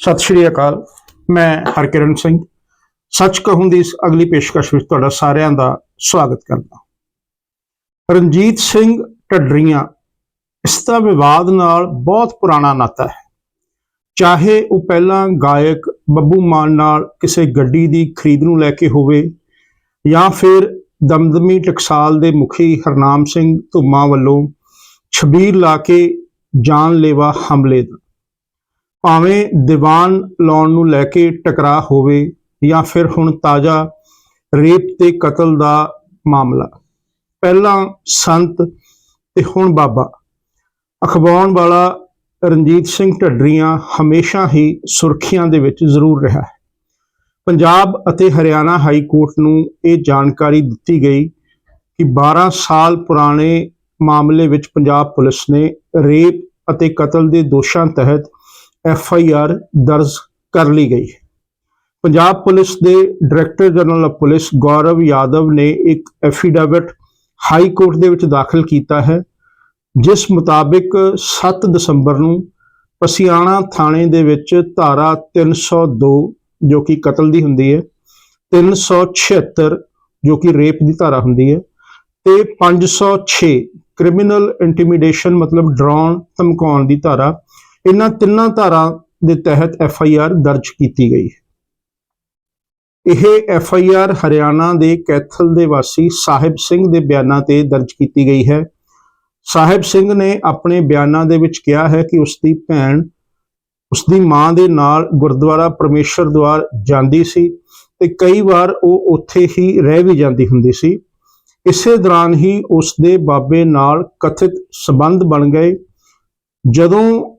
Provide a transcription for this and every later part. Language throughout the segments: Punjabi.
ਸਤਿ ਸ਼੍ਰੀ ਅਕਾਲ, ਮੈਂ ਹਰਕਿਰਨ ਸਿੰਘ। ਸੱਚ ਕਹੂੰ ਦੀ ਇਸ ਅਗਲੀ ਪੇਸ਼ਕਸ਼ ਵਿੱਚ ਤੁਹਾਡਾ ਸਾਰਿਆਂ ਦਾ ਸਵਾਗਤ ਕਰਦਾ ਰਣਜੀਤ ਸਿੰਘ ਢੱਡਰੀਆਂ, ਇਸ ਦਾ ਵਿਵਾਦ ਨਾਲ ਬਹੁਤ ਪੁਰਾਣਾ ਨਾਤਾ ਹੈ। ਚਾਹੇ ਉਹ ਪਹਿਲਾਂ ਗਾਇਕ ਬੱਬੂ ਮਾਨ ਨਾਲ ਕਿਸੇ ਗੱਡੀ ਦੀ ਖਰੀਦ ਨੂੰ ਲੈ ਕੇ ਹੋਵੇ, ਜਾਂ ਫਿਰ ਦਮਦਮੀ ਟਕਸਾਲ ਦੇ ਮੁਖੀ ਹਰਨਾਮ ਸਿੰਘ ਧੁੰਮਾ ਵੱਲੋਂ ਛਬੀਰ ਲਾ ਕੇ ਜਾਨਲੇਵਾ ਹਮਲੇ ਦਾ। ਭਾਵੇਂ ਦੀਵਾਨ ਲਾਉਣ ਨੂੰ ਲੈ ਕੇ ਟਕਰਾਅ ਹੋਵੇ ਜਾਂ ਫਿਰ ਹੁਣ ਤਾਜ਼ਾ ਰੇਪ ਤੇ ਕਤਲ ਦਾ ਮਾਮਲਾ। ਪਹਿਲਾਂ ਸੰਤ ਤੇ ਹੁਣ ਬਾਬਾ। ਅਖਵਾਉਣ ਵਾਲਾ ਰਣਜੀਤ ਸਿੰਘ ਢੱਡਰੀਆਂ ਹਮੇਸ਼ਾ ਹੀ ਸੁਰਖੀਆਂ ਦੇ ਵਿੱਚ ਜ਼ਰੂਰ ਰਿਹਾ ਹੈ। ਪੰਜਾਬ ਅਤੇ ਹਰਿਆਣਾ ਹਾਈ ਕੋਰਟ ਨੂੰ ਇਹ ਜਾਣਕਾਰੀ ਦਿੱਤੀ ਗਈ ਕਿ 12 ਸਾਲ ਪੁਰਾਣੇ ਮਾਮਲੇ ਵਿੱਚ ਪੰਜਾਬ ਪੁਲਿਸ ਨੇ ਰੇਪ ਅਤੇ ਕਤਲ ਦੇ ਦੋਸ਼ਾਂ ਤਹਿਤ ਐਫ ਆਈ ਆਰ ਦਰਜ ਕਰ ਲਈ ਗਈ। ਹੈ ਪੰਜਾਬ ਪੁਲਿਸ ਦੇ director general of police Gaurav Yadav ਨੇ ਇੱਕ ਐਫੀਡੇਵਿਟ ਹਾਈ ਕੋਰਟ ਦੇ ਵਿੱਚ ਦਾਖਲ ਕੀਤਾ ਹੈ, ਜਿਸ ਮੁਤਾਬਿਕ 7 ਦਸੰਬਰ ਨੂੰ ਪਸਿਆਣਾ ਥਾਣੇ ਦੇ ਵਿੱਚ ਧਾਰਾ 302 ਜੋ ਕਿ ਕਤਲ ਦੀ ਹੁੰਦੀ ਹੈ 376 ਜੋ ਕਿ ਰੇਪ ਦੀ ਧਾਰਾ ਹੁੰਦੀ ਹੈ ਤੇ 506 ਕ੍ਰਿਮੀਨਲ ਇੰਟੀਮੀਡੇਸ਼ਨ ਮਤਲਬ ਡਰਾਉਣ ਧਮਕਾਉਣ ਦੀ ਧਾਰਾ ਇਹਨਾਂ ਤਿੰਨਾਂ ਧਾਰਾਂ ਦੇ ਤਹਿਤ ਐਫ ਆਈ ਆਰ ਦਰਜ ਕੀਤੀ ਗਈ ਹੈ। ਇਹ ਐਫ ਆਈ ਆਰ ਹਰਿਆਣਾ ਦੇ ਕੈਥਲ ਦੇ ਵਾਸੀ ਸਾਹਿਬ ਸਿੰਘ ਦੇ ਬਿਆਨਾਂ ਤੇ ਦਰਜ ਕੀਤੀ ਗਈ ਹੈ। ਸਾਹਿਬ ਸਿੰਘ ਨੇ ਆਪਣੇ ਬਿਆਨਾਂ ਦੇ ਵਿੱਚ ਕਿਹਾ ਹੈ ਕਿ ਉਸ ਦੀ ਭੈਣ ਉਸ ਦੀ ਮਾਂ ਦੇ ਨਾਲ ਗੁਰਦੁਆਰਾ ਪਰਮੇਸ਼ਰ ਦਵਾਰ ਜਾਂਦੀ ਸੀ ਤੇ ਕਈ ਵਾਰ ਉਹ ਉੱਥੇ ਹੀ ਰਹਿ ਵੀ ਜਾਂਦੀ ਹੁੰਦੀ ਸੀ। ਇਸੇ ਦੌਰਾਨ ਹੀ ਉਸ ਦੇ ਬਾਬੇ ਨਾਲ ਕਥਿਤ ਸਬੰਧ ਬਣ ਗਏ। ਜਦੋਂ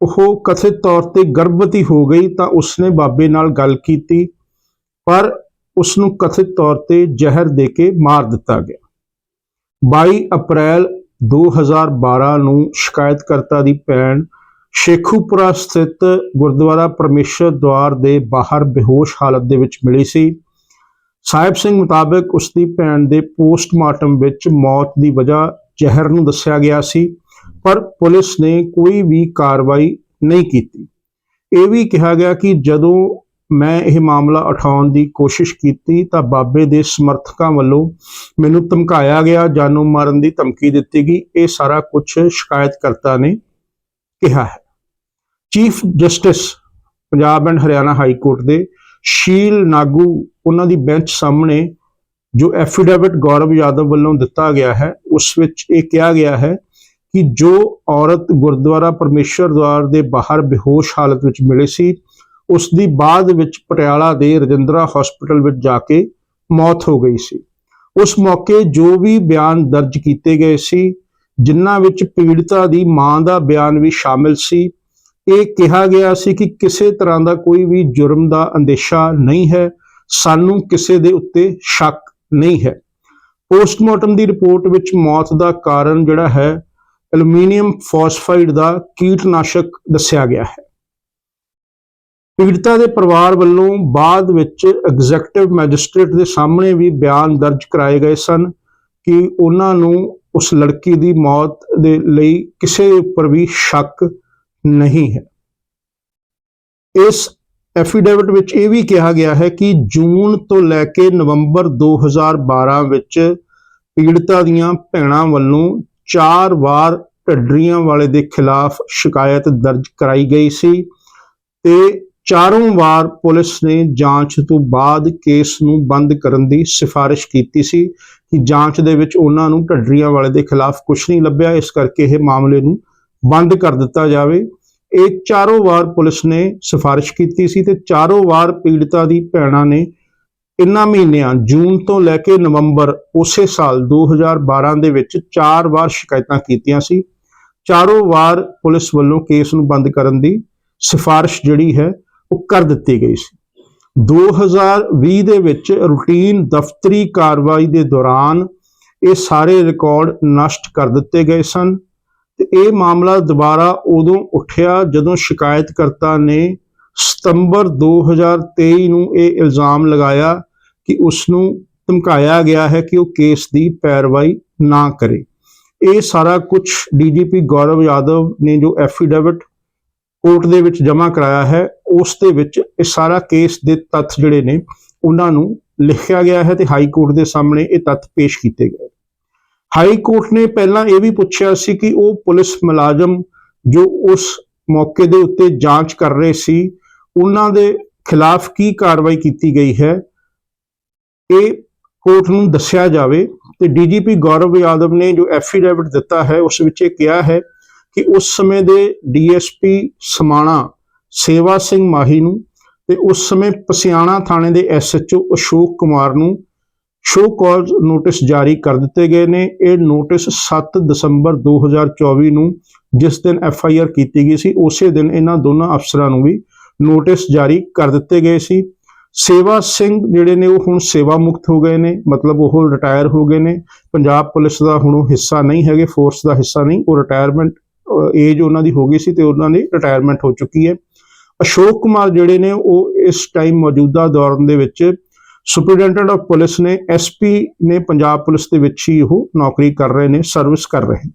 ਉਹ ਕਥਿਤ ਤੌਰ ਤੇ ਗਰਭਵਤੀ ਹੋ ਗਈ ਤਾਂ ਉਸਨੇ ਬਾਬੇ ਨਾਲ ਗੱਲ ਕੀਤੀ, ਪਰ ਉਸ ਨੂੰ ਕਥਿਤ ਤੌਰ ਤੇ ਜ਼ਹਿਰ ਦੇ ਕੇ ਮਾਰ ਦਿੱਤਾ ਗਿਆ। 22 ਅਪ੍ਰੈਲ 2012 ਨੂੰ ਸ਼ਿਕਾਇਤਕਰਤਾ ਦੀ ਭੈਣ ਸ਼ੇਖੂਪੁਰਾ ਸਥਿਤ ਗੁਰਦੁਆਰਾ ਪਰਮੇਸ਼ਰ ਦਵਾਰ ਦੇ ਬਾਹਰ ਬੇਹੋਸ਼ ਹਾਲਤ ਦੇ ਵਿੱਚ ਮਿਲੀ ਸੀ। ਸਾਹਿਬ ਸਿੰਘ ਮੁਤਾਬਕ ਉਸ ਦੀ ਭੈਣ ਦੇ ਪੋਸਟਮਾਰਟਮ ਵਿੱਚ ਮੌਤ ਦੀ ਵਜ੍ਹਾ ਜ਼ਹਿਰ ਨੂੰ ਦੱਸਿਆ ਗਿਆ ਸੀ। ਪਰ ਪੁਲਿਸ ਨੇ ਕੋਈ ਵੀ ਕਾਰਵਾਈ ਨਹੀਂ ਕੀਤੀ। ਇਹ ਵੀ ਕਿਹਾ ਗਿਆ ਕਿ ਜਦੋਂ ਮੈਂ ਇਹ ਮਾਮਲਾ ਉਠਾਉਣ ਦੀ ਕੋਸ਼ਿਸ਼ ਕੀਤੀ ਤਾਂ ਬਾਬੇ ਦੇ ਸਮਰਥਕਾਂ ਵੱਲੋਂ ਮੈਨੂੰ ਧਮਕਾਇਆ ਗਿਆ, ਜਾਨੋਂ ਮਾਰਨ ਦੀ ਧਮਕੀ ਦਿੱਤੀ ਗਈ। ਇਹ ਸਾਰਾ ਕੁਝ ਸ਼ਿਕਾਇਤਕਰਤਾ ਨੇ ਕਿਹਾ ਹੈ। Chief justice Punjab and Haryana high court ਦੇ ਸ਼ੀਲ ਨਾਗੂ, ਉਹਨਾਂ ਦੀ ਬੈਂਚ ਸਾਹਮਣੇ ਜੋ ਐਫੀਡੇਵਿਟ ਗੌਰਵ ਯਾਦਵ ਵੱਲੋਂ ਦਿੱਤਾ ਗਿਆ ਹੈ, ਉਸ ਵਿੱਚ ਇਹ ਕਿਹਾ ਗਿਆ ਹੈ ਕਿ ਜੋ ਔਰਤ ਗੁਰਦੁਆਰਾ ਪਰਮੇਸ਼ਰ ਦਵਾਰ ਦੇ ਬਾਹਰ ਬੇਹੋਸ਼ ਹਾਲਤ ਵਿੱਚ ਮਿਲੀ ਸੀ ਉਸ ਦੀ ਬਾਅਦ ਵਿੱਚ ਪਟਿਆਲਾ ਦੇ ਰਜਿੰਦਰਾ ਹਸਪੀਟਲ ਵਿੱਚ ਜਾ ਕੇ ਮੌਤ ਹੋ ਗਈ ਸੀ। ਉਸ ਮੌਕੇ ਜੋ ਵੀ ਬਿਆਨ ਦਰਜ ਕੀਤੇ ਗਏ ਸੀ, ਜਿਨ੍ਹਾਂ ਵਿੱਚ ਪੀੜਤਾ ਦੀ ਮਾਂ ਦਾ ਬਿਆਨ ਵੀ ਸ਼ਾਮਿਲ ਸੀ, ਇਹ ਕਿਹਾ ਗਿਆ ਸੀ ਕਿ ਕਿਸੇ ਤਰ੍ਹਾਂ ਦਾ ਕੋਈ ਵੀ ਜੁਰਮ ਦਾ ਅੰਦੇਸ਼ਾ ਨਹੀਂ ਹੈ, ਸਾਨੂੰ ਕਿਸੇ ਦੇ ਉੱਤੇ ਸ਼ੱਕ ਨਹੀਂ ਹੈ। ਪੋਸਟਮਾਰਟਮ ਦੀ ਰਿਪੋਰਟ ਵਿੱਚ ਮੌਤ ਦਾ ਕਾਰਨ ਜਿਹੜਾ ਹੈ ਐਲੂਮੀਨੀਅਮ ਫਾਸਫਾਈਡ ਦਾ ਕੀਟਨਾਸ਼ਕ ਦੱਸਿਆ ਗਿਆ ਹੈ। ਪੀੜਤਾ ਦੇ ਪਰਿਵਾਰ ਵੱਲੋਂ ਬਾਅਦ ਵਿੱਚ ਐਗਜ਼ੈਕਟਿਵ ਮੈਜਿਸਟ੍ਰੇਟ ਦੇ ਸਾਹਮਣੇ ਵੀ ਬਿਆਨ ਦਰਜ ਕਰਾਏ ਗਏ ਸਨ ਕਿ ਉਹਨਾਂ ਨੂੰ ਉਸ ਲੜਕੀ ਦੀ ਮੌਤ ਦੇ ਲਈ ਕਿਸੇ ਉੱਪਰ ਵੀ ਸ਼ੱਕ ਨਹੀਂ ਹੈ। ਇਸ ਐਫੀਡੇਵਿਟ ਵਿੱਚ ਇਹ ਵੀ ਕਿਹਾ ਗਿਆ ਹੈ ਕਿ ਜੂਨ ਤੋਂ ਲੈ ਕੇ ਨਵੰਬਰ 2012 ਵਿੱਚ ਪੀੜਤਾ ਦੀਆਂ ਭੈਣਾਂ ਵੱਲੋਂ ਚਾਰ ਵਾਰ ਢੱਡਰੀਆਂ ਵਾਲੇ ਦੇ ਖਿਲਾਫ ਸ਼ਿਕਾਇਤ ਦਰਜ ਕਰਾਈ ਗਈ ਸੀ ਤੇ ਚਾਰੋਂ ਵਾਰ ਪੁਲਿਸ ਨੇ ਜਾਂਚ ਤੋਂ ਬਾਅਦ ਕੇਸ ਨੂੰ ਬੰਦ ਕਰਨ ਦੀ ਸਿਫਾਰਿਸ਼ ਕੀਤੀ ਸੀ ਕਿ ਜਾਂਚ ਦੇ ਵਿੱਚ ਉਹਨਾਂ ਨੂੰ ਢੱਡਰੀਆਂ ਵਾਲੇ ਦੇ ਖਿਲਾਫ ਕੁਝ ਨਹੀਂ ਲੱਭਿਆ, ਇਸ ਕਰਕੇ ਇਹ ਮਾਮਲੇ ਨੂੰ ਬੰਦ ਕਰ ਦਿੱਤਾ ਜਾਵੇ। ਇਹ ਚਾਰੋਂ ਵਾਰ ਪੁਲਿਸ ਨੇ ਸਿਫਾਰਿਸ਼ ਕੀਤੀ ਸੀ ਤੇ ਚਾਰੋਂ ਵਾਰ ਪੀੜਤਾ ਦੀ ਭੈਣਾਂ ਨੇ ਇਨ੍ਹਾਂ ਮਹੀਨਿਆਂ ਜੂਨ ਤੋਂ ਲੈ ਕੇ ਨਵੰਬਰ ਉਸੇ ਸਾਲ 2012 ਦੇ ਵਿੱਚ ਚਾਰ ਵਾਰ ਸ਼ਿਕਾਇਤਾਂ ਕੀਤੀਆਂ ਸੀ। ਚਾਰੋਂ ਵਾਰ ਪੁਲਿਸ ਵੱਲੋਂ ਕੇਸ ਨੂੰ ਬੰਦ ਕਰਨ ਦੀ ਸਿਫਾਰਿਸ਼ ਜਿਹੜੀ ਹੈ ਉਹ ਕਰ ਦਿੱਤੀ ਗਈ ਸੀ। 2020 ਦੇ ਵਿੱਚ ਰੂਟੀਨ ਦਫ਼ਤਰੀ ਕਾਰਵਾਈ ਦੇ ਦੌਰਾਨ ਇਹ ਸਾਰੇ ਰਿਕਾਰਡ ਨਸ਼ਟ ਕਰ ਦਿੱਤੇ ਗਏ ਸਨ ਤੇ ਇਹ ਮਾਮਲਾ ਦੁਬਾਰਾ ਉਦੋਂ ਉੱਠਿਆ ਜਦੋਂ ਸ਼ਿਕਾਇਤਕਰਤਾ ਨੇ ਸਤੰਬਰ 2023 ਨੂੰ ਇਹ ਇਲਜ਼ਾਮ ਲਗਾਇਆ ਕਿ ਉਸ ਨੂੰ ਧਮਕਾਇਆ ਗਿਆ ਹੈ ਕਿ ਉਹ ਕੇਸ ਦੀ ਪੈਰਵਾਈ ਨਾ ਕਰੇ। ਇਹ ਸਾਰਾ ਕੁਝ ਡੀਜੀਪੀ ਗੌਰਵ ਯਾਦਵ ਨੇ ਜੋ ਐਫੀਡੇਵਿਟ ਕੋਰਟ ਦੇ ਵਿੱਚ ਜਮ੍ਹਾਂ ਕਰਾਇਆ ਹੈ, ਉਸ ਦੇ ਵਿੱਚ ਇਹ ਸਾਰਾ ਕੇਸ ਦੇ ਤੱਥ ਜਿਹੜੇ ਨੇ, ਉਹਨਾਂ ਨੂੰ ਲਿਖਿਆ ਗਿਆ ਹੈ ਤੇ ਹਾਈ ਕੋਰਟ ਦੇ ਸਾਹਮਣੇ ਇਹ ਤੱਥ ਪੇਸ਼ ਕੀਤੇ ਗਏ। ਹਾਈ ਕੋਰਟ ਨੇ ਪਹਿਲਾਂ ਇਹ ਵੀ ਪੁੱਛਿਆ ਸੀ ਕਿ ਉਹ ਪੁਲਿਸ ਮੁਲਾਜ਼ਮ ਜੋ ਉਸ ਮੌਕੇ ਦੇ ਉੱਤੇ ਜਾਂਚ ਕਰ ਰਹੇ ਸੀ, ਉਹਨਾਂ ਦੇ ਖਿਲਾਫ ਕੀ ਕਾਰਵਾਈ ਕੀਤੀ ਗਈ ਹੈ ਇਹ ਕੋਰਟ ਨੂੰ ਦੱਸਿਆ ਜਾਵੇ ਤੇ ਡੀਜੀਪੀ ਗੌਰਵ ਯਾਦਵ ਨੇ ਜੋ ਐਫੀਡੇਵਿਟ ਦਿੱਤਾ ਹੈ, ਉਸ ਵਿੱਚ ਇਹ ਕਿਹਾ ਹੈ ਕਿ ਉਸ ਸਮੇਂ ਦੇ ਡੀਐਸਪੀ ਸਮਾਣਾ ਸੇਵਾ ਸਿੰਘ ਮਾਹੀ ਨੂੰ ਤੇ ਉਸ ਸਮੇਂ ਪਸਿਆਣਾ ਥਾਣੇ ਦੇ ਐਸਐਚਓ ਅਸ਼ੋਕ ਕੁਮਾਰ ਨੂੰ ਸ਼ੋ ਕਾਜ਼ ਨੋਟਿਸ ਜਾਰੀ ਕਰ ਦਿੱਤੇ ਗਏ ਨੇ। ਇਹ ਨੋਟਿਸ 7 ਦਸੰਬਰ 2024 ਨੂੰ ਜਿਸ ਦਿਨ ਐਫ ਆਈ ਆਰ ਕੀਤੀ ਗਈ ਸੀ, ਉਸੇ ਦਿਨ ਇਹਨਾਂ ਦੋਨਾਂ ਅਫਸਰਾਂ ਨੂੰ ਵੀ ਨੋਟਿਸ ਜਾਰੀ ਕਰ ਦਿੱਤੇ ਗਏ ਸੀ। ਸੇਵਾ ਸਿੰਘ ਜਿਹੜੇ ਨੇ ਉਹ ਹੁਣ ਸੇਵਾ ਮੁਕਤ ਹੋ ਗਏ ਨੇ, ਮਤਲਬ ਉਹ ਰਿਟਾਇਰ ਹੋ ਗਏ ਨੇ। ਪੰਜਾਬ ਪੁਲਿਸ ਦਾ ਹੁਣ ਉਹ ਹਿੱਸਾ ਨਹੀਂ ਹੈਗੇ ਫੋਰਸ ਦਾ ਹਿੱਸਾ ਨਹੀਂ, ਉਹ ਰਿਟਾਇਰਮੈਂਟ ਏਜ ਉਹਨਾਂ ਦੀ ਹੋ ਗਈ ਸੀ ਤੇ ਉਹਨਾਂ ਦੀ ਰਿਟਾਇਰਮੈਂਟ ਹੋ ਚੁੱਕੀ ਹੈ। ਅਸ਼ੋਕ ਕੁਮਾਰ ਜਿਹੜੇ ਨੇ ਉਹ ਇਸ ਟਾਈਮ ਮੌਜੂਦਾ ਦੌਰ ਦੇ ਵਿੱਚ ਸੁਪਰਡੈਂਟੈਂਟ ਆਫ ਪੁਲਿਸ ਨੇ ਐਸਪੀ ਨੇ ਪੰਜਾਬ ਪੁਲਿਸ ਦੇ ਵਿੱਚ ਹੀ ਉਹ ਨੌਕਰੀ ਕਰ ਰਹੇ ਨੇ ਸਰਵਿਸ ਕਰ ਰਹੇ ਨੇ।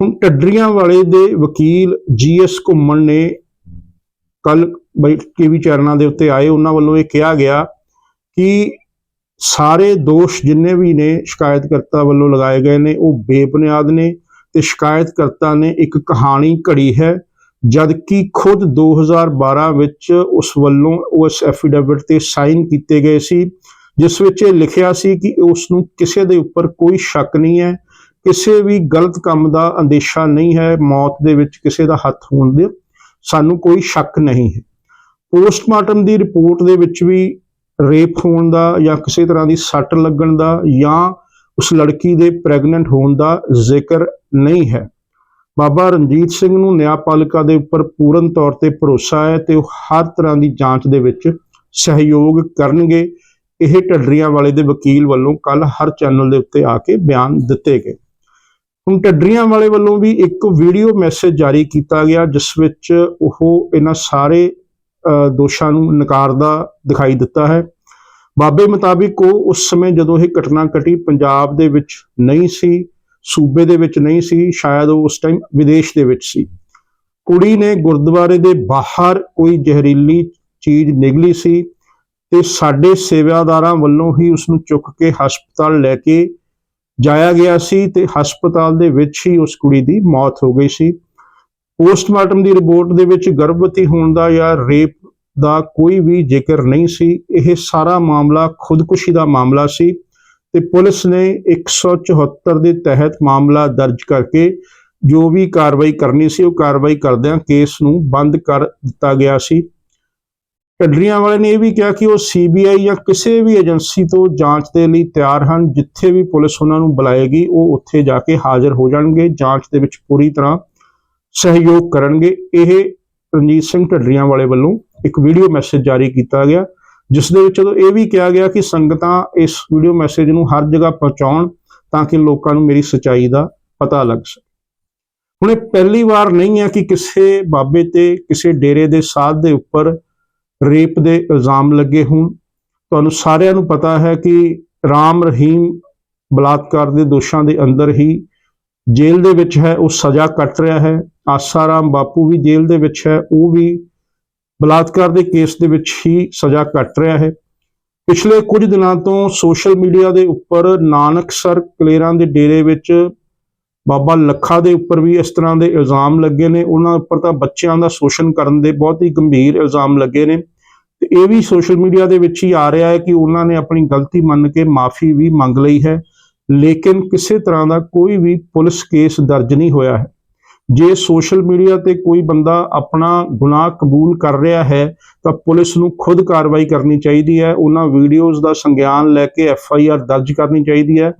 ਹੁਣ ਟੱਡਰੀਆਂ ਵਾਲੇ ਦੇ ਵਕੀਲ ਜੀਐਸ ਘੁੰਮਣ ਨੇ ਕੱਲ ਬਈ ਟੀਵੀ ਚੈਨਲਾਂ ਦੇ ਉੱਤੇ ਆਏ, ਉਹਨਾਂ ਵੱਲੋਂ ਇਹ ਕਿਹਾ ਗਿਆ ਕਿ ਸਾਰੇ ਦੋਸ਼ ਜਿੰਨੇ ਵੀ ਨੇ ਸ਼ਿਕਾਇਤਕਰਤਾ ਵੱਲੋਂ ਲਗਾਏ ਗਏ ਨੇ, ਉਹ ਬੇਬੁਨਿਆਦ ਨੇ ਤੇ ਸ਼ਿਕਾਇਤਕਰਤਾ ਨੇ ਇੱਕ ਕਹਾਣੀ ਘੜੀ ਹੈ ਜਦ ਕਿ ਖੁਦ 2012 ਵਿੱਚ ਉਸ ਵੱਲੋਂ ਉਸ ਐਫੀਡੇਵਿਟ ਤੇ ਸਾਈਨ ਕੀਤੇ ਗਏ ਸੀ, ਜਿਸ ਵਿੱਚ ਇਹ ਲਿਖਿਆ ਸੀ ਕਿ ਉਸ ਨੂੰ ਕਿਸੇ ਦੇ ਉੱਪਰ ਕੋਈ ਸ਼ੱਕ ਨਹੀਂ ਹੈ, ਕਿਸੇ ਵੀ ਗਲਤ ਕੰਮ ਦਾ ਅੰਦੇਸ਼ਾ ਨਹੀਂ ਹੈ, ਮੌਤ ਦੇ ਵਿੱਚ ਕਿਸੇ ਦਾ ਹੱਥ ਹੋਣ ਦੇ ਸਾਨੂੰ ਕੋਈ ਸ਼ੱਕ ਨਹੀਂ ਹੈ। ਪੋਸਟਮਾਰਟਮ ਦੀ ਰਿਪੋਰਟ ਦੇ ਵਿੱਚ ਵੀ ਰੇਪ ਹੋਣ ਦਾ ਜਾਂ ਕਿਸੇ ਤਰ੍ਹਾਂ ਦੀ ਸੱਟ ਲੱਗਣ ਦਾ ਜਾਂ ਉਸ ਲੜਕੀ ਦੇ ਪ੍ਰੈਗਨੈਂਟ ਹੋਣ ਦਾ ਜ਼ਿਕਰ ਨਹੀਂ ਹੈ। ਬਾਬਾ ਰਣਜੀਤ ਸਿੰਘ ਨੂੰ ਨਿਆਂਪਾਲਿਕਾ ਦੇ ਉੱਪਰ ਪੂਰਨ ਤੌਰ ਤੇ ਭਰੋਸਾ ਹੈ ਤੇ ਉਹ ਹਰ ਤਰ੍ਹਾਂ ਦੀ ਜਾਂਚ ਦੇ ਵਿੱਚ ਸਹਿਯੋਗ ਕਰਨਗੇ। ਇਹ ਢੱਡਰੀਆਂ ਵਾਲੇ ਦੇ ਵਕੀਲ ਵੱਲੋਂ ਕੱਲ ਹਰ ਚੈਨਲ ਦੇ ਉੱਤੇ ਆ ਕੇ ਬਿਆਨ ਦਿੱਤੇ ਗਏ। ਹੁਣ ਟੱਡਰੀਆਂ ਵਾਲੇ ਵੱਲੋਂ ਵੀ ਇੱਕ ਵੀਡੀਓ ਮੈਸੇਜ ਜਾਰੀ ਕੀਤਾ ਗਿਆ ਜਿਸ ਵਿੱਚ ਉਹ ਇਹਨਾਂ ਸਾਰੇ ਅ, ਦੋਸ਼ਾਂ ਨੂੰ ਨਕਾਰਦਾ ਦਿਖਾਈ ਦਿੱਤਾ ਹੈ। ਬਾਬੇ ਮੁਤਾਬਿਕ ਉਹ ਉਸ ਸਮੇਂ ਜਦੋਂ ਇਹ ਘਟਨਾ ਘਟੀ ਪੰਜਾਬ ਦੇ ਵਿੱਚ ਨਹੀਂ ਸੀ ਸੂਬੇ ਦੇ ਵਿੱਚ ਨਹੀਂ ਸੀ ਸ਼ਾਇਦ ਉਹ ਉਸ ਟਾਈਮ ਵਿਦੇਸ਼ ਦੇ ਵਿੱਚ ਸੀ। ਕੁੜੀ ਨੇ ਗੁਰਦੁਆਰੇ ਦੇ ਬਾਹਰ ਕੋਈ ਜ਼ਹਿਰੀਲੀ ਚੀਜ਼ ਨਿਗਲੀ ਸੀ ਤੇ ਸਾਡੇ ਸੇਵਾਦਾਰਾਂ ਵੱਲੋਂ ਹੀ ਉਸ ਨੂੰ ਚੁੱਕ ਕੇ ਹਸਪਤਾਲ ਲੈ ਕੇ ਜਾਇਆ ਗਿਆ ਸੀ ਤੇ ਹਸਪਤਾਲ ਦੇ ਵਿੱਚ ਹੀ ਉਸ ਕੁੜੀ ਦੀ ਮੌਤ ਹੋ ਗਈ ਸੀ। ਪੋਸਟਮਾਰਟਮ ਦੀ ਰਿਪੋਰਟ ਦੇ ਵਿੱਚ ਗਰਭਵਤੀ ਹੋਣ ਦਾ ਜਾਂ ਰੇਪ ਦਾ ਕੋਈ ਵੀ ਜ਼ਿਕਰ ਨਹੀਂ ਸੀ। ਇਹ ਸਾਰਾ ਮਾਮਲਾ ਖੁਦਕੁਸ਼ੀ ਦਾ ਮਾਮਲਾ ਸੀ ਤੇ ਪੁਲਿਸ ਨੇ 174 ਦੇ ਤਹਿਤ ਮਾਮਲਾ ਦਰਜ ਕਰਕੇ ਜੋ ਵੀ ਕਾਰਵਾਈ ਕਰਨੀ ਸੀ ਉਹ ਕਾਰਵਾਈ ਕਰਦਿਆਂ ਕੇਸ ਨੂੰ ਬੰਦ ਕਰ ਦਿੱਤਾ ਗਿਆ ਸੀ। ਢੱਡਰੀਆਂ ਵਾਲੇ ਨੇ ਇਹ ਵੀ ਕਿਹਾ ਕਿ ਉਹ ਸੀਬੀਆਈ ਜਾਂ ਕਿਸੇ ਵੀ ਏਜੰਸੀ ਤੋਂ ਜਾਂਚ ਦੇ ਲਈ ਤਿਆਰ ਹਨ। ਜਿੱਥੇ ਵੀ ਪੁਲਿਸ ਉਹਨਾਂ ਨੂੰ ਬੁਲਾਏਗੀ, ਉਹ ਉੱਥੇ ਜਾ ਕੇ ਹਾਜ਼ਰ ਹੋ ਜਾਣਗੇ। ਜਾਂਚ ਦੇ ਵਿੱਚ ਪੂਰੀ ਤਰ੍ਹਾਂ ਸਹਿਯੋਗ ਕਰਨਗੇ। ਇਹ ਰਣਜੀਤ ਸਿੰਘ ਢੱਡਰੀਆਂ ਵਾਲੇ ਵੱਲੋਂ ਇੱਕ ਵੀਡੀਓ ਮੈਸੇਜ ਜਾਰੀ ਕੀਤਾ ਗਿਆ, ਜਿਸ ਦੇ ਵਿੱਚ ਇਹ ਵੀ ਕਿਹਾ ਗਿਆ ਕਿ ਸੰਗਤਾਂ ਇਸ ਵੀਡੀਓ ਮੈਸੇਜ ਨੂੰ ਹਰ ਜਗ੍ਹਾ ਪਹੁੰਚਾਉਣ ਤਾਂ ਕਿ ਲੋਕਾਂ ਨੂੰ ਮੇਰੀ ਸਚਾਈ ਦਾ ਪਤਾ ਲੱਗ ਸਕੇ। ਹੁਣ ਇਹ ਪਹਿਲੀ ਵਾਰ ਨਹੀਂ ਹੈ ਕਿ ਕਿਸੇ ਬਾਬੇ ਤੇ, ਕਿਸੇ ਡੇਰੇ ਦੇ ਸਾਧ ਦੇ ਉੱਪਰ ਰੇਪ ਦੇ ਇਲਜ਼ਾਮ ਲੱਗੇ ਹੋਣ। ਤੁਹਾਨੂੰ ਸਾਰਿਆਂ ਨੂੰ ਪਤਾ ਹੈ ਕਿ ਰਾਮ ਰਹੀਮ ਬਲਾਤਕਾਰ ਦੇ ਦੋਸ਼ਾਂ ਦੇ ਅੰਦਰ ਹੀ ਜੇਲ੍ਹ ਦੇ ਵਿੱਚ ਹੈ, ਉਹ ਸਜ਼ਾ ਕੱਟ ਰਿਹਾ ਹੈ। ਆਸਾਰਾਮ ਬਾਪੂ ਵੀ ਜੇਲ੍ਹ ਦੇ ਵਿੱਚ ਹੈ, ਉਹ ਵੀ ਬਲਾਤਕਾਰ ਦੇ ਕੇਸ ਦੇ ਵਿੱਚ ਹੀ ਸਜ਼ਾ ਕੱਟ ਰਿਹਾ ਹੈ। ਪਿਛਲੇ ਕੁਝ ਦਿਨਾਂ ਤੋਂ ਸੋਸ਼ਲ ਮੀਡੀਆ ਦੇ ਉੱਪਰ ਨਾਨਕ ਸਰ ਕਲੇਰਾਂ ਦੇ ਡੇਰੇ ਵਿੱਚ ਬਾਬਾ ਲੱਖਾ ਦੇ ਉੱਪਰ ਵੀ ਇਸ ਤਰ੍ਹਾਂ ਦੇ ਇਲਜ਼ਾਮ ਲੱਗੇ ਨੇ। ਉਹਨਾਂ ਉੱਪਰ ਤਾਂ ਬੱਚਿਆਂ ਦਾ ਸ਼ੋਸ਼ਣ ਕਰਨ ਦੇ ਬਹੁਤ ਹੀ ਗੰਭੀਰ ਇਲਜ਼ਾਮ ਲੱਗੇ ਨੇ। ਤੇ ਇਹ ਵੀ ਸੋਸ਼ਲ ਮੀਡੀਆ ਦੇ ਵਿੱਚ ਹੀ ਆ ਰਿਹਾ ਹੈ ਕਿ ਉਹਨਾਂ ਨੇ ਆਪਣੀ ਗਲਤੀ ਮੰਨ ਕੇ ਮਾਫੀ ਵੀ ਮੰਗ ਲਈ ਹੈ। ਲੇਕਿਨ ਕਿਸੇ ਤਰ੍ਹਾਂ ਦਾ ਕੋਈ ਵੀ ਪੁਲਿਸ ਕੇਸ ਦਰਜ ਨਹੀਂ ਹੋਇਆ ਹੈ। ਜੇ ਸੋਸ਼ਲ ਮੀਡੀਆ ਤੇ ਕੋਈ ਬੰਦਾ ਆਪਣਾ ਗੁਨਾਹ ਕਬੂਲ ਕਰ ਰਿਹਾ ਹੈ, ਤਾਂ ਪੁਲਿਸ ਨੂੰ ਖੁਦ ਕਾਰਵਾਈ ਕਰਨੀ ਚਾਹੀਦੀ ਹੈ। ਉਹਨਾਂ ਵੀਡੀਓਜ਼ ਦਾ ਸੰਗਿਆਨ ਲੈ ਕੇ ਐਫ ਆਈ ਆਰ ਦਰਜ ਕਰਨੀ ਚਾਹੀਦੀ ਹੈ।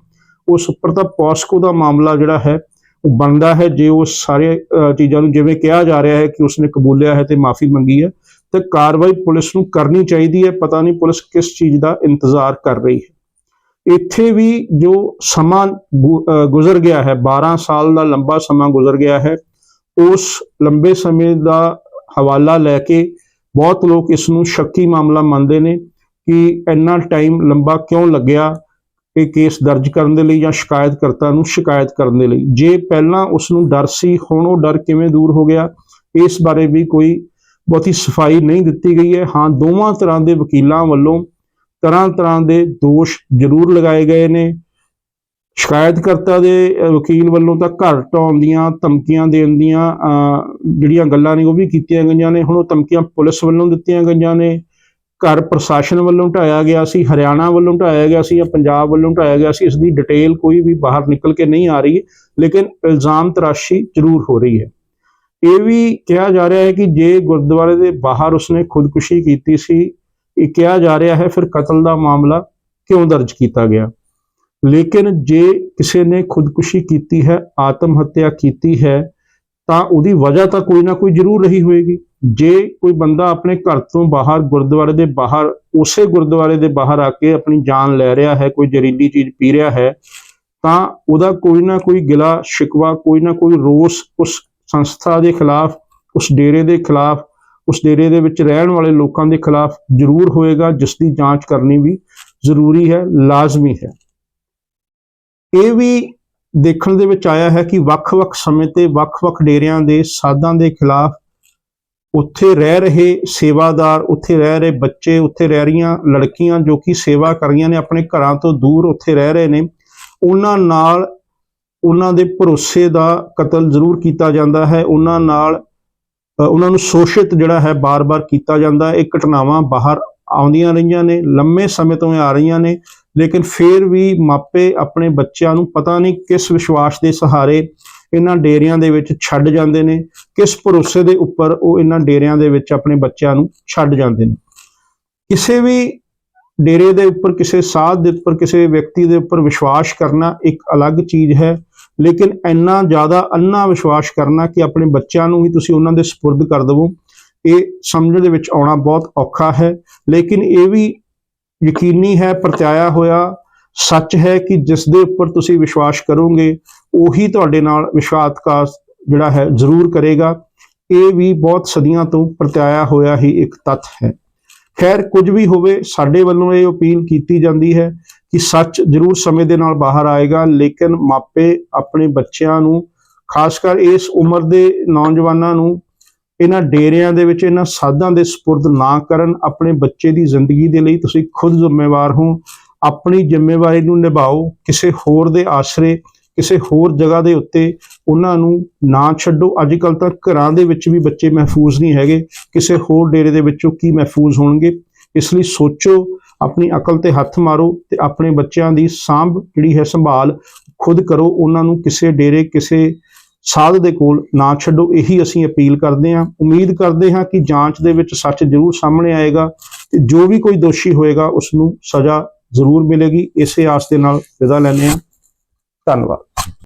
ਉਸ ਉੱਪਰ ਤਾਂ ਪੋਸਕੋ ਦਾ ਮਾਮਲਾ ਜਿਹੜਾ ਹੈ, ਉਹ ਬਣਦਾ ਹੈ ਜੇ ਉਹ ਸਾਰੇ ਚੀਜ਼ਾਂ ਨੂੰ ਜਿਵੇਂ ਕਿਹਾ ਜਾ ਰਿਹਾ ਹੈ ਕਿ ਉਸਨੇ ਕਬੂਲਿਆ ਹੈ ਤੇ ਮਾਫੀ ਮੰਗੀ ਹੈ, ਤੇ ਕਾਰਵਾਈ ਪੁਲਿਸ ਨੂੰ ਕਰਨੀ ਚਾਹੀਦੀ ਹੈ, ਪਤਾ ਨਹੀਂ ਪੁਲਿਸ ਕਿਸ ਚੀਜ਼ ਦਾ ਇੰਤਜ਼ਾਰ ਕਰ ਰਹੀ ਹੈ। ਇੱਥੇ ਵੀ ਜੋ ਸਮਾਂ ਗੁ- ਗੁਜ਼ਰ ਗਿਆ ਹੈ 12 ਸਾਲ ਦਾ ਲੰਬਾ ਸਮਾਂ ਗੁਜ਼ਰ ਗਿਆ ਹੈ, ਉਸ ਲੰਬੇ ਸਮੇਂ ਦਾ ਹਵਾਲਾ ਲੈ ਕੇ ਬਹੁਤ ਲੋਕ ਇਸ ਨੂੰ ਸ਼ੱਕੀ ਮਾਮਲਾ ਮੰਨਦੇ ਨੇ ਕਿ ਇੰਨਾ ਟਾਈਮ ਲੰਬਾ ਕਿਉਂ ਲੱਗਿਆ ਇਹ ਕੇਸ ਦਰਜ ਕਰਨ ਦੇ ਲਈ ਜਾਂ ਸ਼ਿਕਾਇਤਕਰਤਾ ਨੂੰ ਸ਼ਿਕਾਇਤ ਕਰਨ ਦੇ ਲਈ। ਜੇ ਪਹਿਲਾਂ ਉਸ ਨੂੰ ਡਰ ਸੀ ਹੁਣ ਉਹ ਡਰ ਕਿਵੇਂ ਦੂਰ ਹੋ ਗਿਆ? ਇਸ ਬਾਰੇ ਵੀ ਕੋਈ ਬਹੁਤੀ ਸਫ਼ਾਈ ਨਹੀਂ ਦਿੱਤੀ ਗਈ ਹੈ। ਹਾਂ ਦੋਵਾਂ ਤਰ੍ਹਾਂ ਦੇ ਵਕੀਲਾਂ ਵੱਲੋਂ ਤਰ੍ਹਾਂ ਤਰ੍ਹਾਂ ਦੇ ਦੋਸ਼ ਜ਼ਰੂਰ ਲਗਾਏ ਗਏ ਨੇ। ਸ਼ਿਕਾਇਤਕਰਤਾ ਦੇ ਵਕੀਲ ਵੱਲੋਂ ਤਾਂ ਘਰ ਢਾਉਣ ਦੀਆਂ ਧਮਕੀਆਂ ਦੇਣ ਦੀਆਂ ਅਹ, ਜਿਹੜੀਆਂ ਗੱਲਾਂ ਨੇ ਉਹ ਵੀ ਕੀਤੀਆਂ ਗਈਆਂ ਨੇ। ਹੁਣ ਉਹ ਧਮਕੀਆਂ ਪੁਲਿਸ ਵੱਲੋਂ ਦਿੱਤੀਆਂ ਗਈਆਂ ਨੇ। ਘਰ ਪ੍ਰਸ਼ਾਸਨ ਵੱਲੋਂ ਢਾਇਆ ਗਿਆ ਸੀ, ਹਰਿਆਣਾ ਵੱਲੋਂ ਢਾਇਆ ਗਿਆ ਸੀ ਜਾਂ ਪੰਜਾਬ ਵੱਲੋਂ ਢਾਇਆ ਗਿਆ ਸੀ, ਇਸ ਦੀ ਡਿਟੇਲ ਕੋਈ ਵੀ ਬਾਹਰ ਨਿਕਲ ਕੇ ਨਹੀਂ ਆ ਰਹੀ ਲੇਕਿਨ ਇਲਜ਼ਾਮ ਤਰਾਸ਼ੀ ਜ਼ਰੂਰ ਹੋ ਰਹੀ ਹੈ। ਇਹ ਵੀ ਕਿਹਾ ਜਾ ਰਿਹਾ ਹੈ ਕਿ ਜੇ ਗੁਰਦੁਆਰੇ ਦੇ ਬਾਹਰ ਉਸਨੇ ਖੁਦਕੁਸ਼ੀ ਕੀਤੀ ਸੀ, ਇਹ ਕਿਹਾ ਜਾ ਰਿਹਾ ਹੈ, ਫਿਰ ਕਤਲ ਦਾ ਮਾਮਲਾ ਕਿਉਂ ਦਰਜ ਕੀਤਾ ਗਿਆ? ਲੇਕਿਨ ਜੇ ਕਿਸੇ ਨੇ ਖੁਦਕੁਸ਼ੀ ਕੀਤੀ ਹੈ, ਆਤਮ ਹੱਤਿਆ ਕੀਤੀ ਹੈ, ਤਾਂ ਉਹਦੀ ਵਜ੍ਹਾ ਤਾਂ ਕੋਈ ਨਾ ਕੋਈ ਜ਼ਰੂਰ ਰਹੀ ਹੋਏਗੀ। ਜੇ ਕੋਈ ਬੰਦਾ ਆਪਣੇ ਘਰ ਤੋਂ ਬਾਹਰ, ਗੁਰਦੁਆਰੇ ਦੇ ਬਾਹਰ, ਉਸੇ ਗੁਰਦੁਆਰੇ ਦੇ ਬਾਹਰ ਆ ਕੇ ਆਪਣੀ ਜਾਨ ਲੈ ਰਿਹਾ ਹੈ, ਕੋਈ ਜ਼ਹਿਰੀਲੀ ਚੀਜ਼ ਪੀ ਰਿਹਾ ਹੈ, ਤਾਂ ਉਹਦਾ ਕੋਈ ਨਾ ਕੋਈ ਗਿਲਾ ਸ਼ਿਕਵਾ, ਕੋਈ ਨਾ ਕੋਈ ਰੋਸ ਉਸ ਸੰਸਥਾ ਦੇ ਖਿਲਾਫ, ਉਸ ਡੇਰੇ ਦੇ ਖਿਲਾਫ, ਉਸ ਡੇਰੇ ਦੇ ਵਿੱਚ ਰਹਿਣ ਵਾਲੇ ਲੋਕਾਂ ਦੇ ਖਿਲਾਫ ਜ਼ਰੂਰ ਹੋਏਗਾ, ਜਿਸ ਦੀ ਜਾਂਚ ਕਰਨੀ ਵੀ ਜ਼ਰੂਰੀ ਹੈ, ਲਾਜ਼ਮੀ ਹੈ। ਇਹ ਵੀ ਦੇਖਣ ਦੇ ਵਿੱਚ ਆਇਆ ਹੈ ਕਿ ਵੱਖ-ਵੱਖ ਸਮੇਂ ਤੇ ਵੱਖ-ਵੱਖ ਡੇਰਿਆਂ ਦੇ, ਸਾਧਾਂ ਦੇ ਖਿਲਾਫ ਉੱਥੇ ਰਹਿ ਰਹੇ ਸੇਵਾਦਾਰ, ਉੱਥੇ ਰਹਿ ਰਹੇ ਬੱਚੇ, ਉੱਥੇ ਰਹਿ ਰਹੀਆਂ ਲੜਕੀਆਂ ਜੋ ਕਿ ਸੇਵਾ ਕਰ ਰਹੀਆਂ ਨੇ, ਆਪਣੇ ਘਰਾਂ ਤੋਂ ਦੂਰ ਉੱਥੇ ਰਹਿ ਰਹੇ ਨੇ, ਉਹਨਾਂ ਨਾਲ ਉਹਨਾਂ ਦੇ ਭਰੋਸੇ ਦਾ ਕਤਲ ਜ਼ਰੂਰ ਕੀਤਾ ਜਾਂਦਾ ਹੈ। ਉਹਨਾਂ ਨਾਲ ਉਹਨਾਂ ਨੂੰ ਸ਼ੋਸ਼ਿਤ ਜਿਹੜਾ ਹੈ ਬਾਰ-ਬਾਰ ਕੀਤਾ ਜਾਂਦਾ। ਇਹ ਘਟਨਾਵਾਂ ਬਾਹਰ ਆਉਂਦੀਆਂ ਰਹੀਆਂ ਨੇ, ਲੰਮੇ ਸਮੇਂ ਤੋਂ ਆ ਰਹੀਆਂ ਨੇ, ਲੇਕਿਨ ਫਿਰ ਵੀ ਮਾਪੇ ਆਪਣੇ ਬੱਚਿਆਂ ਨੂੰ ਪਤਾ ਨਹੀਂ ਕਿਸ ਵਿਸ਼ਵਾਸ ਦੇ ਸਹਾਰੇ ਇਹਨਾਂ ਡੇਰਿਆਂ ਦੇ ਵਿੱਚ ਛੱਡ ਜਾਂਦੇ ਨੇ, ਕਿਸ ਭਰੋਸੇ ਦੇ ਉੱਪਰ ਉਹ ਇਹਨਾਂ ਡੇਰਿਆਂ ਦੇ ਵਿੱਚ ਆਪਣੇ ਬੱਚਿਆਂ ਨੂੰ ਛੱਡ ਜਾਂਦੇ ਨੇ। ਕਿਸੇ ਵੀ ਡੇਰੇ ਦੇ ਉੱਪਰ, ਕਿਸੇ ਸਾਧ ਦੇ ਉੱਪਰ, ਕਿਸੇ ਵਿਅਕਤੀ ਦੇ ਉੱਪਰ ਵਿਸ਼ਵਾਸ ਕਰਨਾ ਇੱਕ ਅਲੱਗ ਚੀਜ਼ ਹੈ, ਲੇਕਿਨ ਇੰਨਾ ਜ਼ਿਆਦਾ ਅੰਨਾ ਵਿਸ਼ਵਾਸ ਕਰਨਾ ਕਿ ਆਪਣੇ ਬੱਚਿਆਂ ਨੂੰ ਹੀ ਤੁਸੀਂ ਉਹਨਾਂ ਦੇ ਸਪੁਰਦ ਕਰ ਦੇਵੋ, ਇਹ ਸਮਝਣ ਦੇ ਵਿੱਚ ਆਉਣਾ ਬਹੁਤ ਔਖਾ ਹੈ। ਲੇਕਿਨ ਇਹ ਵੀ ਯਕੀਨੀ ਹੈ, ਪ੍ਰਤਿਆਇਆ ਹੋਇਆ ਸੱਚ ਹੈ ਕਿ ਜਿਸ ਦੇ ਉੱਪਰ ਤੁਸੀਂ ਵਿਸ਼ਵਾਸ ਕਰੋਗੇ ਉਹੀ ਤੁਹਾਡੇ ਨਾਲ ਵਿਸ਼ਵਾਸਘਾਤ ਜਿਹੜਾ ਹੈ ਜ਼ਰੂਰ ਕਰੇਗਾ। ਇਹ ਵੀ ਬਹੁਤ ਸਦੀਆਂ ਤੋਂ ਪ੍ਰਤਿਆਇਆ ਹੋਇਆ ਹੀ ਇੱਕ ਤੱਥ ਹੈ। ਖੈਰ, ਕੁਝ ਵੀ ਹੋਵੇ, ਸਾਡੇ ਵੱਲੋਂ ਇਹ ਅਪੀਲ ਕੀਤੀ ਜਾਂਦੀ ਹੈ ਕਿ ਸੱਚ ਜ਼ਰੂਰ ਸਮੇਂ ਦੇ ਨਾਲ ਬਾਹਰ ਆਏਗਾ, ਲੇਕਿਨ ਮਾਪੇ ਆਪਣੇ ਬੱਚਿਆਂ ਨੂੰ, ਖਾਸ ਕਰ ਇਸ ਉਮਰ ਦੇ ਨੌਜਵਾਨਾਂ ਨੂੰ, ਇਹਨਾਂ ਡੇਰਿਆਂ ਦੇ ਵਿੱਚ, ਇਹਨਾਂ ਸਾਧਾਂ ਦੇ ਸਪੁਰਦ ਨਾ ਕਰਨ, ਆਪਣੇ ਬੱਚੇ ਦੀ ਜ਼ਿੰਦਗੀ ਦੇ ਲਈ ਤੁਸੀਂ ਖੁਦ ਜ਼ਿੰਮੇਵਾਰ ਹੋ। ਆਪਣੀ ਜ਼ਿੰਮੇਵਾਰੀ ਨੂੰ ਨਿਭਾਓ, ਕਿਸੇ ਹੋਰ ਦੇ ਆਸਰੇ ਕਿਸੇ ਹੋਰ ਜਗ੍ਹਾ ਦੇ ਉੱਤੇ ਉਹਨਾਂ ਨੂੰ ਨਾ ਛੱਡੋ। ਅੱਜ ਕੱਲ ਤਾਂ ਘਰਾਂ ਦੇ ਵਿੱਚ ਵੀ ਬੱਚੇ ਮਹਿਫੂਜ਼ ਨਹੀਂ ਹੈਗੇ। ਕਿਸੇ ਹੋਰ ਡੇਰੇ ਦੇ ਵਿੱਚੋਂ ਕੀ ਮਹਿਫੂਜ਼ ਹੋਣਗੇ? ਇਸ ਲਈ ਸੋਚੋ, ਆਪਣੀ ਅਕਲ ਤੇ ਹੱਥ ਮਾਰੋ ਤੇ ਆਪਣੇ ਬੱਚਿਆਂ ਦੀ ਸਾਂਭ ਜਿਹੜੀ ਹੈ ਸੰਭਾਲ ਖੁਦ ਕਰੋ। ਉਹਨਾਂ ਨੂੰ ਕਿਸੇ ਡੇਰੇ, ਕਿਸੇ ਸਾਧ ਦੇ ਕੋਲ ਨਾ ਛੱਡੋ। ਇਹੀ ਅਸੀਂ ਅਪੀਲ ਕਰਦੇ ਹਾਂ। ਉਮੀਦ ਕਰਦੇ ਹਾਂ ਕਿ ਜਾਂਚ ਦੇ ਵਿੱਚ ਸੱਚ ਜ਼ਰੂਰ ਸਾਹਮਣੇ ਆਏਗਾ ਤੇ ਜੋ ਵੀ ਕੋਈ ਦੋਸ਼ੀ ਹੋਏਗਾ ਉਸ ਨੂੰ ਸਜ਼ਾ ਜ਼ਰੂਰ ਮਿਲੇਗੀ। ਇਸੇ ਆਸ ਦੇ ਨਾਲ ਵਿਦਾ ਲੈਂਦੇ ਹਾਂ। ਧੰਨਵਾਦ।